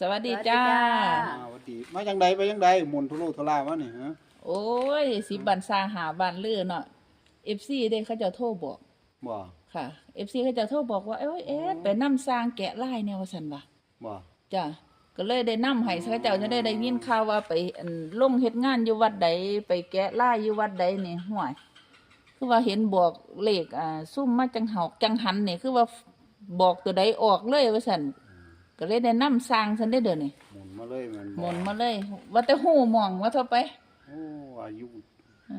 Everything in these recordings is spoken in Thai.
สวัสดีจ้า สวัสดีจ้า อ่าหวัดดีมาจังใดไปจังใดหมุนทุลุทุลาวะนี่ฮะโอ้ยสิบันซาหาบันลือเนาะเอฟซีเด้เขาเจะโทรบอกบ่ค่ะเอฟซีเขาเจะโทรบอกว่าเอ้ยเอ๊ะไปนำสร้างแกะลายแนวว่าซั่นว่าบ่จ้ะก็เลยได้นำให้เขาเจ้าจะได้ได้ยินข่าวว่าไปอั่นลงเฮ็ดงานอยู่วัดใดไปแกะลายอยู่วัดใดนี่ห่วย คือว่าเห็นบอกเลขอ่าซุ่มมาจังเฮาจังหันนี่คือว่าบอกตัวใดออกเลยว่าซั่น ก็เลยได้นำสร้างซั่นได้เด้อนี่หมุนมาเลยแมันหมุนมาเลย ว่าแต่หูหมองว่าเท่าไป โอ้อายุ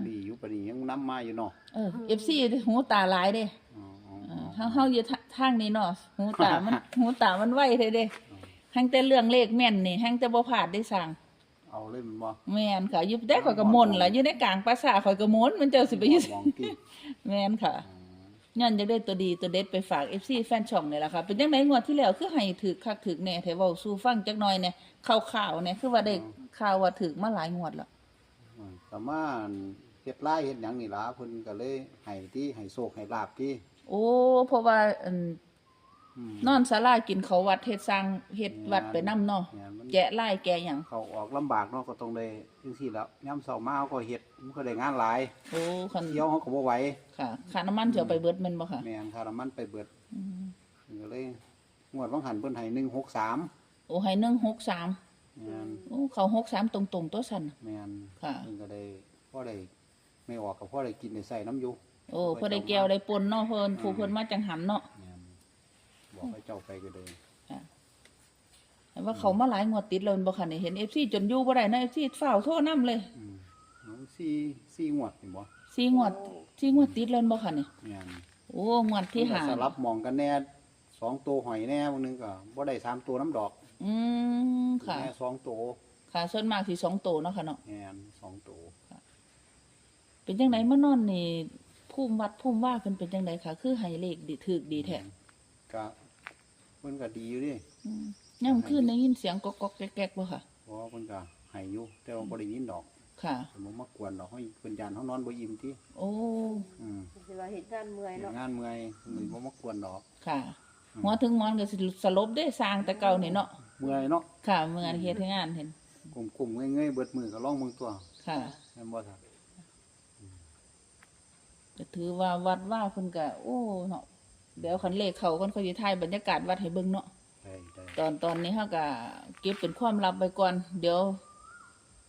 ดีอยู่ปานนี้ยังนํมาอยู่เนาะเออเอฟซีหูตาหลายเด้ อ๋ออ๋อเออ๋ออเฮาเฮาอยู่ทะทางนี้เนาะหูตามัน หูตามันไวเด้เด้แฮงแต่เรื่องเลขแม่นนี่แฮงแต่บ่พลาดได้สั่งเอาเลยมันบ่แม่นค่ะอยู่ได้ข่อยก็มนล่ะอยู่ในกลางปราสาทข่อยก็มนมันเจ้าสิไปอยู่ มองที่แม่นค่ะ ย้อนจะได้ตัวดีตัวเด็ดไปฝาก FC แฟนช่องนี่ล่ะค่ะเป็นจังไดงวดที่แล้วคือให้ถือคักถือแหน่แท้เว้าสู่ฟังจักหน่อยเนี่ยข่าวๆเนี่ยคือว่าได้ข่าวว่าถือมาหลายงวดแล้วอืมแต่มาเฮ็ดลายเฮ็ดหยังนี่ล่ะเพิ่นก็เลยให้ที่ให้โชคให้ลาบที่โอ้เพราะว่าอั นอืมนอนศาลากินเขาววัดเฮ็ดสร้างเฮ็ดวัดไปนํเนาะเนี่ยมันแกะลายแกะหยังเขาออกลำบากเนาะก็ต้องได้จังซี่แล้วยามเช้ามาเขาก็เฮ็ดมันก็ได้งานหลายโอ้คันเที่ยวเขาก็บ่ไหวค่ะค่าน้ำมันสิเอาไปเบิดแม่นบ่ค่ะแม่นค่าน้ำมันไปเบิดอืมก็เลยงวดวังหันเพิ่นให้163โอ้ให้163แม่นโอ้เขา63ตรงๆตัวสั่นน่ะแม่นค่ะเพิ่นก็ได้พ่อได้ไม่ออกกับพ่อได้กินได้ใส่น้ำอยู่โอ้เพิ่นได้แก้วได้ปนเนาะเพิ่นผู้เพิ่นมาจังหันเนาะแม่น บอกให้เจ้าไปก็เลยแต่ว่าเขามาหลายงวดติดแล้วแม่นบ่ค่ะนี่เห็น FC จนอยู่บ่ได้นะ FC ฝ้าวโทรนํเลยอืมน้องสี่สี่งวดนี่บ่สี่งวดสี่งวดติดแล้วแม่นบ่ค่ะนี่แม่นโอ้งวดที่เพิ่นห้าก็สลับหมองกันแน่สองตัวหอยแน่บางนึงก็บ่ได้สามตัวน้ำดอกอืมค่ะ แน่สองตัวค่ะส่วนมากสิสองโตเนาะค่ะเนาะแม่นสองตัวเป็นจังไดมานอนนี่ภูมิวัดภูมิว่าเพิ่นเป็นจังไดค่ะ คือให้เลขดีถูกดีแท้ก็เพิ่นก็ดีอยู่ดิอืมยามคืนได้ยินเสียงก๊อกๆแก๊กๆบ่ค่ะ เพราะว่าเพิ่นก็ให้อยู่แต่ว่าบ่ได้ยินดอกค่ะผมมากวนดอกให้เพิ่นยานเฮานอนบ่อิ่มติโอ้ อืมสิว่าเฮ็ดงานเมื่อยเฮ็ดเนาะงานเมื่อยมันบ่มากวนดอก ค่ะหัวถึงหมอนก็สิสลบได้สร้างแต่เก่านี่เนาะ เมื่อยเนาะค่ะ เมื่อเฮ็ดให้งานเห็น กลุ่มๆเงยๆเบิดมือก็ลองมึงตัวค่ะ แม่นบ่ครับก็ถือว่าวัดว่าเพิ่นก็โอ้เนาะ เดี๋ยวคันเลขเขาเพิ่นก็สิถ่ายบรรยากาศวัดให้เบิ่งเนาะได้ได้ตอนตอนนี้เฮาก็เก็บเป็นความลับไว้ก่อน เดี๋ยว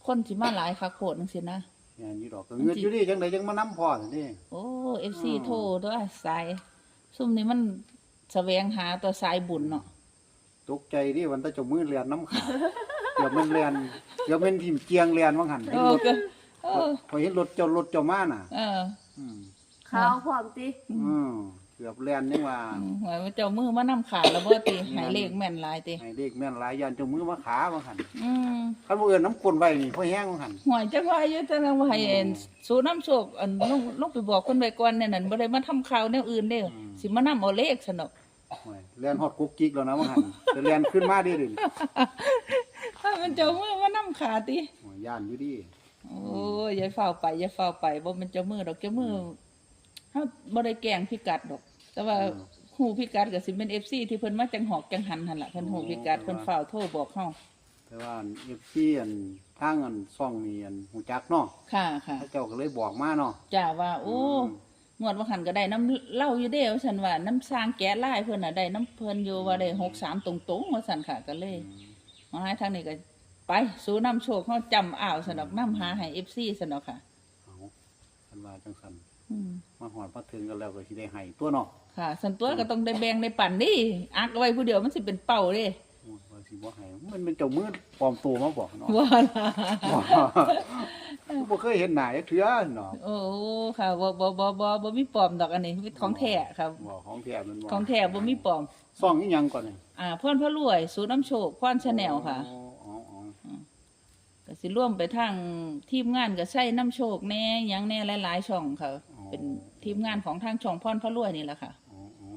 คนสิมาหลายคักโพดจังซี่นะ งานอยู่ดอกก็เงือดอยู่ดิจังไดจังมานํพ่อซั่นดิโอ้ FC อืม โทรตัวสาย ซุ่มนี้มันแสวงหาตัวสายบุญเนาะตกใจดิวันตะเจามือเรียนน้ำขาดเดี๋ยวมันเรียนเดี๋ยวมันทิ่มเจียงเรียนว่าหันเห็นโอ้รถก็เออพอเห็นรถเจ้ารถเจ้ามาน่ะ เออ อืมข้าวพร้อมติอืม เกือบเรียนยังว่าหมายว่าเจ้ามือมานำขาดแล้วบ่ติให้เลขแม่นหลายติให้เด็กแม่นหลายยันเจ้ามือมาขาว่าหันอืมคันบ่เอิ้นน้ำกลนไว้นี่พอแห้งว่าหันหวยจังว่าอยู่แต่ละว่าให้อันสู่น้ำโชคอันลงลงไปบอกคนไว้ก่อนเนี่ยนั่นบ่ได้มาทำข่าวแนวอื่นเด้อสิมานำเอาเลขซะเนาะโอ้ยเรียนฮอดกุ๊กกิ๊กแล้วนะว่าหันจะเรียนขึ้นมาดิดิถ้ามันเจ้ามือมานำขาติ โอ้ยย่านอยู่ดิ โอ้ยอย่าเฝ้าไปอย่าเฝ้าไปบ่แม่นเจ้ามือดอกเจ้ามือ เฮาบ่ได้แกล้งพิกัดดอก แต่ว่าฮู้พิกัดก็สิเป็น FC ที่เพิ่นมาจังหอกจังหันหั่นล่ะเพิ่นฮู้พิกัดเพิ่นเฝ้าวโทรบอกเฮาแต่ว่า FC อันทางอันซ่องนี่อันหูจักเนาะค่ะค่ะเขาเจ้าก็เลยบอกมาเนาะจ้าว่า โอ้อืมงวดว่าหันก็ได้น้ำเหล้าอยู่เด้ว่าซั่นว่าน้ำสร้างแกะลายเพิ่นน่ะได้น้ำเพิ่นอยู่ว่าได้63ตรงๆว่าซั่นค่ะก็เลย มาหาทางนี้ก็ไปสู่น้ำโชคเฮาจำอ้าวซั่นดอกน้ำหาให้ FC ซั่นดอกค่ะเอาคันว่าจังซั่น อืมมาหอดมาถึงกันแล้วก็สิได้ให้ตัวเนาะค่ะสันตัวก็ต้องได้แบ่งได้ปั่นดิอักเอาไว้ผู้เดียวมันสิเป็นเป่าเด้โอ้ยว่าสิบ่ให้มันเป็นเจ้ามือปลอมตัวมาบอกเนาะ ว่าล่ะบ่เคยเห็นหน้าจักเทื่อเนาะโอ้ค่ะบ่บ่บ่บ่บ่มีปลอมดอกอันนี้เป็นของแท้ครับบ่ของแท้มันบ่ของแท้บ่มีปลอม ซ่องอีหยังก่อนนี่อ่าพรพระรวยสูน้ำโชคพรชาแนลค่ะอ๋ออ๋ออ๋อก็สิร่วมไปทางทีมงานก็ใช้น้ำโชคแน่หยังแน่หลายๆช่องค่ะ เป็นทีมงานของทางช่องพรพระรวยนี่แหละค่ะอ๋ออ๋อ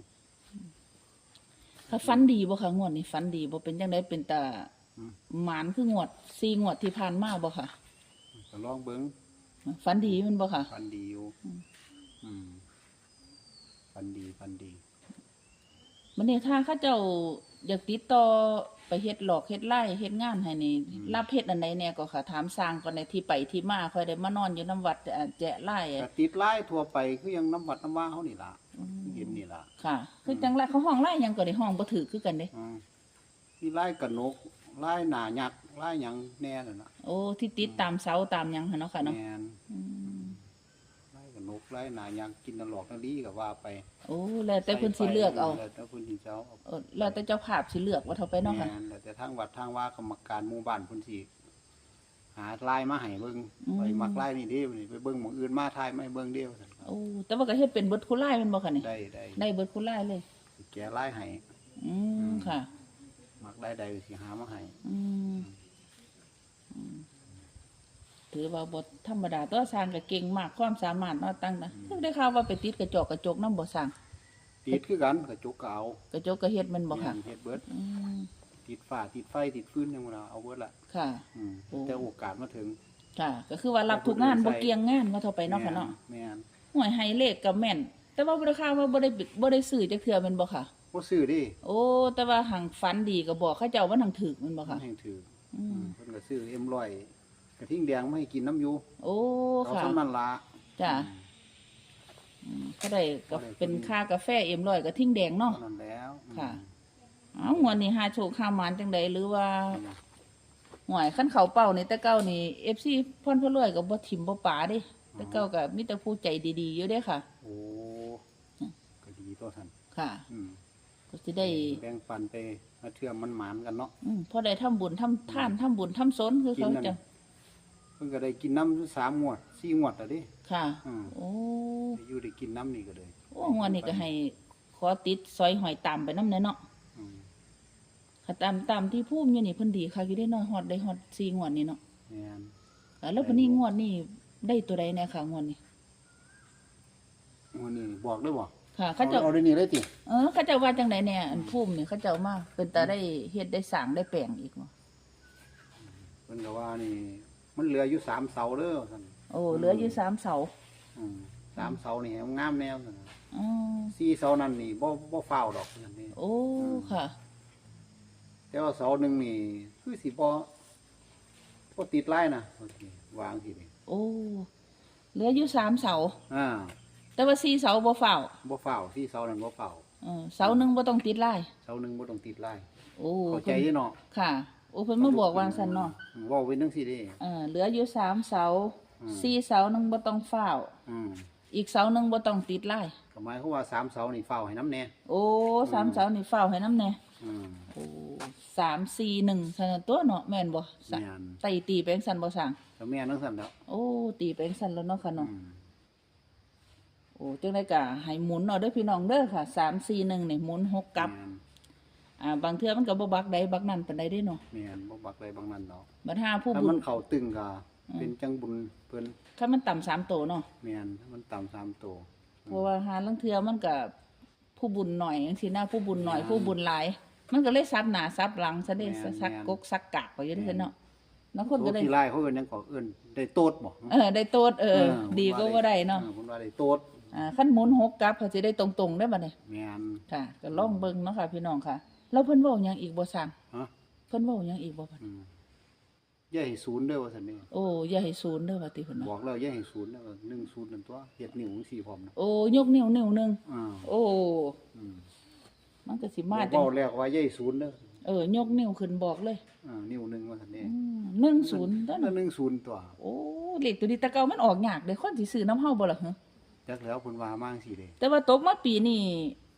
ถ้าฟันดีบ่ค่ะงวดนี้ฟันดีบ่เป็นจังไดเป็นตาหมานคืองวด4งวดที่ผ่านมาบ่ค่ะก็ลองเบิ่งฟันดีแมันบ่ค่ะฟันดีอยู่อืมฟันดีฟันดี มันนี่ถ้าเขาเจ้าอยากติดต่อ ไปเฮ็ดหลอกเฮ็ดไล่เฮ็ดงานให้นี่อืมรับเฮ็ดอันใดแน่ก็ค่ะถามสร้างก่อนในที่ไปที่มาค่อยได้มานอนอยู่น้ำวัดอ่าแจะไล่ก็อะติดไล่ทั่วไปคือยังน้ำวัดน้ำว่าเขานี่ล่ะอืมเห็นนี่ล่ะค่ะ คือจังไรเขาห้องไล่หยังก็ได้ห้องบ่ถือคือกันเด้อืมมีไล่กระนกไล่หนายักษ์ไล่หยังแน่นั่นน่ะโอ้ที่ติดตามเสาตามหยังหั่นเนาะค่ะเนาะแม่นอืมไล่กระนกไล่หนายักษ์กินตลอดนั่นดีก็ว่าไปโอ้แล้วแต่เพิ่นสิเลือกเอาแล้วแต่เพิ่นสิเจ้าเอาเออแล้วแต่เจ้าภาพสิเลือกว่าเท่าไปเนาะค่ะ แม่นแล้วแต่ทางวัดทางว่ากรรมการหมู่บ้านเพิ่นสิหาไล่มาให้เบิ่งอืม ไปมักไล่นี่เด้นี่ไปเบิ่งหมู่อื่นมาทายไม่เบิ่งเด้ว่าซั่นครับโอ้แต่ว่าก็เฮ็ดเป็นเบิดคุไล่แม่นบ่ค่ะนี่ได้ได้ได้เบิดคุไล่เลยแกไล่ให้ อืมค่ะ มักได้ใดสิหามาให้ อืมอืม ถือว่าบทธรรมดาตัวสร้างก็เก่งมากความสามารถเนาะตั้งนะเพิ่งได้ข่าวว่าไปติดกระจกกระจกน้ำบ่สร้างติดคือกันกระจกก็เอากระจกก็เฮ็ดแมันบ่ค่ะแม่นเฮ็ดเบิดอืมติดฝ้าติดไฟติดฟืนยังบ่ล่ะเอาเบิดละค่ะ อืมโอ้ แต่โอกาสมาถึง ค่ะ ก็คือว่ารับทุกงานบ่เกี่ยงงานว่าเท่าไปเนาะค่ะเนาะแม่นหวยไฮเลขก็แม่น แต่ว่าบ่ได้ข่าวว่าบ่ได้บ่ได้ซื้อจักเทื่อแม่นบ่ค่ะ บ่ซื้อดิโอ้ แต่ว่าหังฝันดีก็บอกเขาเจ้าว่าหังถึกแม่นบ่มัค่ะนแห่งถืออือมเพิ่นก็ซื้อเอ็มร้อย กระทิ่งแดงมาให้กินน้ำอยู่โอ้เอาค่ะสำนั้นละจ้ะอืมอืมก็ได้ก็เป็นค่ากาแฟเอ็มร้อยก็ทิ้งแดงเนาะ เท่านั้นแล้วอืมค่ะ เอ้างวดนี้หาโชคหาหมานจังใดหรือว่าหวยขั้นเขาเป้านี่แต่เก้านี่ FC พ่นพ่อรวยก็บ่ถิ่มบ่ป๋าเด้แต่เก้าก็มีแต่ผู้ใจดีๆอยู่เด้ค่ะ โอ้ก็ดีตัวท่านค่ะอืมก็สิได้ แบ่งปันไปมาเทื่อมมันหมานกันเนาะ อืมพอได้ทำบุญทำทานทำบุญทำสนคือเขากินนั่นจะเพิ่นก็ได้กินน้ำอยู่สามงวดสี่งวดแล้วดิค่ะ อืมโอ้ได้อยู่ได้กินน้ำนี่ก็เลยโอ้งวดนี้ก็ให้ขอติดซอยหอยตามไปนำแน่เนาะอืมค่ะตามตามที่ภูมิอยู่นี่เพิ่นดีค่ะอยู่ได้น้อยฮอดได้ฮอด4งวดนี่เนาะแม่นอ่าแล้วบัดนี้งวดนี้ได้ตัวใดแน่ค่ะงวดนี้วันนี้บอกได้บ่ค่ะเขาเจ้าเอาได้นี่เลยติเออเขาเจ้าว่าจังไดแน่อันภูมินี่เขาเจ้ามาเป็นตาได้เฮ็ดได้สร้างได้แปลงอีกบ่เพิ่นก็ว่านี่ มันเหลืออยู่สามเสาเด้อท่านโอ้เหลืออยู่สามเสาอืมสามเสานี่ให้มันงามแนวซั่นน่ะอ๋อสี่เสานั่นนี่บ่บ่ฟ้าวดอกนั่นนี่โอ้ค่ะ แต่ว่าเสาหนึ่งนี่คือสิบ่บ่ติดไล่นะโอเควางสินี่โอ้เหลืออยู่สามเสา อ่าแต่ว่าสี่เสาบ่ฝ้าวบ่ฟ้าวสี่เสานั่นบ่ฟ้าวเออเสาหนึงบ่ต้องติดลายเสาหนึ่งบ่ต้องติดไล่โอ้เข้าใจอยู่เนาะค่ะ โอ้เพิ่นมาบอกวางซั่นเนาะอืมเว้าไว้จังซี่เด้ เออเหลืออยู่สามเสาอืม สี่เสาหนึงบ่ต้องฝ้าวอืมอีกเสาหนึงบ่ต้องติดลายก็หมายความว่าสามเสานี่ฟ้าวให้น้ำแน่โอ้สามเสานี่ฝ้าวให้น้ำแน่อืม โอ้สามสี่หนึ่งซั่นนะตัวเนาะแม่นบ่สะแม่น ไต่ตีไปจังซั่นบ่สั่งก็แม่นจังซั่นแล้วโอ้ ตีไปจังซั่นแล้วเนาะค่ะอืเนาะ มโอ้จังได๋ก็ให้หมุนเนาะเด้อพี่น้องเด้อค่ะสามสี่หนึ่งนี่หมุนหกกลับ แม่น อ่าบางเทื่อมันก็บ่บักใดบักนั่นปานใดเด้เนาะแม่นบ่บักเลยบางนั้นดอกบัดหาผู้ถ้าบุมัญ นเข้าตึงก็เป็นจังบุญเพิ่นถ้ามันต่ำสามโตเนาะแม่นถ้ามันต่ำสามตัวเพราะว่าหาลังเทื่อมันก็ผู้บุญหน่อยจังซี่นะผู้บุญหน่อยผู้บุญหลาย มันก็เลยซับหน้าซับหลังซะเด้ซักกกซักกากไปอยู่เด้อเนาะบางคนก็โตได้ที่ไล่เขาเอิ้นหยังก็เอิ้นได้โตดบ่เออได้โตดเออ ดีก็บ่ได้เนาะออเพิ่นว่าได้โตดอ่าขั้นหมุนหกกลับเขาสิได้ตรงๆได้บ่เนี่ยแม่นค่ะก็ลองเบิ่งเนาะค่ะ พี่น้องค่ะ แล้วเพิ่นเว้าหยังอีกบ่สั่งฮะเพิ่นเว้าหยังอีกบ่บัดอืมอย่าให้ศูนย์เด้อว่าซั่นนี่โอ้อย่าให้ศูนย์เด้อว่าติเพิ่นบว่าอกแล้วอย่าให้ศูนย์เด้อ1ศูนย์นั่นตัวเฮ็ดนิ้วจังซี่พร้อมนะโอ้ยกนิ้วนิ้วหนึงอ่าโอ้ อืมมันก็สิมามาจังเว้าแล้วว่าอย่าให้ศูนย์เด้อเออยกนิ้วขึ้นบอกเลยอ่านิ้วหนึงว่าซั่นนี่อืมหนึ่งศูนย์ต้นแล้ว1ศูนย์ตัว โอ้เลขตัวนี้แตะเก่ามันออกยากเด้คนสิซื้อน้ำเฮาบ่ล่ะฮะจักแล้วเพิ่นว่ามาจังซี่เด้แต่ว่าตกมาปีนี้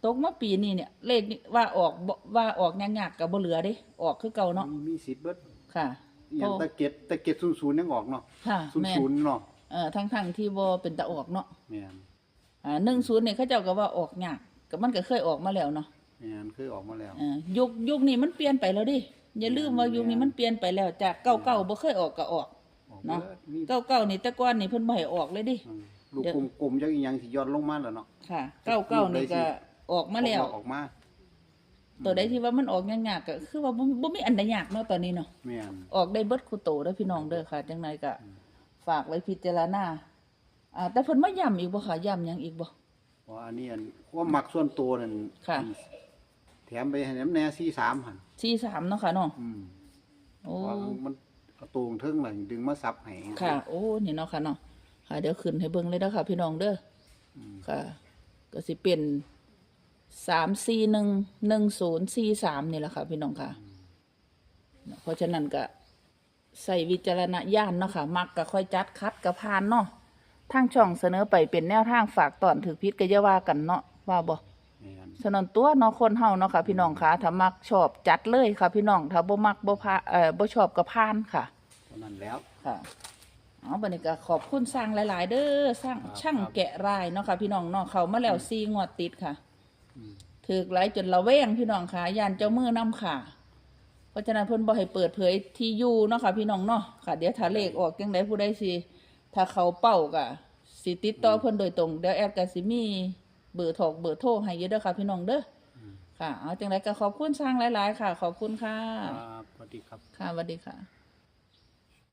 ตกมาปีนี้เนี่ย เลขนี่ว่าออกบ่ว่าออกยากๆก็บ่เหลือเด้ ออกคือเก่าเนาะมีมีสิทธิ์เบิดค่ะอหย่างตะเก็ดตะเก็ด00ยังออกเนาะค่ะแม่น00เนาะเอ่อทั้งๆที่บ่เป็นตะออกเนาะแม่นอ่าหนึ่งศูนย์เนี่ยเขาเจ้าก็ว่าออกยากก็มันก็เคยออกมาแล้วเนาะแม่นเคยออกมาแล้วอ่ายุคยุคนี้มันเปลี่ยนไปแล้วดิอย่าลืมว่ายุคนี้มันเปลี่ยนไปแล้วจากเก้าเก้าบ่เคยออกก็ออก ออกเนาะบิดมีเก้าเก้านี่แต่ก่อนนี่เพิ่นบ่ให้ออกเลยดิอืมลูกกลมๆจักอีหยังสิย้อนลงมาแล้วเนาะ ค่ะเก้าเก้านี่ก็ ออกมาแล้ว ออกมาตัวใดที่ว่ามันออกยากๆก็คือว่าบ่บ่มีอันใดยากเนาะตอนนี้เนาะแม่นออกได้เบิดคูโตเด้อพี่น้องเด้อค่ะจังไดก็ฝากไว้พิจารณาอ่าแต่เพิ่นมาย้ำอีกบ่ค่ะย้ำหยังอีกบ่เพราะอันนี้อันความมักส่วนตัวนั่นค่ะ แถแถมไปให้น้ำแหน่สี่สามหันสี่สามเนาะค่ะเนาะอืมโอ้ว่ามันเอาตรงเทิงเลยดึงมาซับให้ค่ะ โอ้ นี่เนาะค่ะเนาะค่ะ เดี๋ยวขึ้นให้เบิ่งเลยเด้อค่ะ พี่น้องเด้ออค่ะ ก็สิเป็น สามสี่หนึ่งหนึ่งศูนย์สี่สามนี่แหละค่ะพี่น้องค่ะ เพราะฉะนั้นก็ใส่วิจารณญาณเนาะค่ะ มักก็ค่อยจัดคัดกับพานเนาะทางช่องเสนอไปเป็นแนวทางฝากตอนถือพิษก็อย่าว่ากันเนาะว่าบ่แม่นฉะนั้นตัวเนาะคนเฮาเนาะค่ะ พี่น้องค่ะถ้ามักชอบจัดเลยค่ะ พี่น้องถ้าบ่มักบ่พาเอ่อบ่ชอบก็พานค่ะเท่านั้นแล้วค่ะเอาบันนี้ก็ขอบคุณสร้างหลาย ๆ เด้อสร้างครับช่างแกะรายเนาะค่ะ พี่น้องเนาะเขามาแล้วซีงวดติดค่ะอืม ถือหลายจนระแวงพี่น้องค่ะยานเจ้ามือนํค่ะ เพราะฉะนั้นเพิ่นบ่ให้เปิดเผยที่อยู่เนาะค่ะ พี่น้องเนาะค่ะ เดี๋ยวถ้าเลขออกจังไดผู้ใดสิถ้าเขาเป้าก็สิติดต่อเพิ่นโดยตรงเดี๋ยวแอดก็สิมีเบอร์โทรเบอร์โทรให้อยู่เด้อค่ะ พี่น้องเด้ออค่ะเอาจังไดก็ขอบคุณสร้างหลาย ๆ ค่ะ ขอบคุณค่ะ ครับสวัสดีครับ ค่ะสวัสดีค่ะ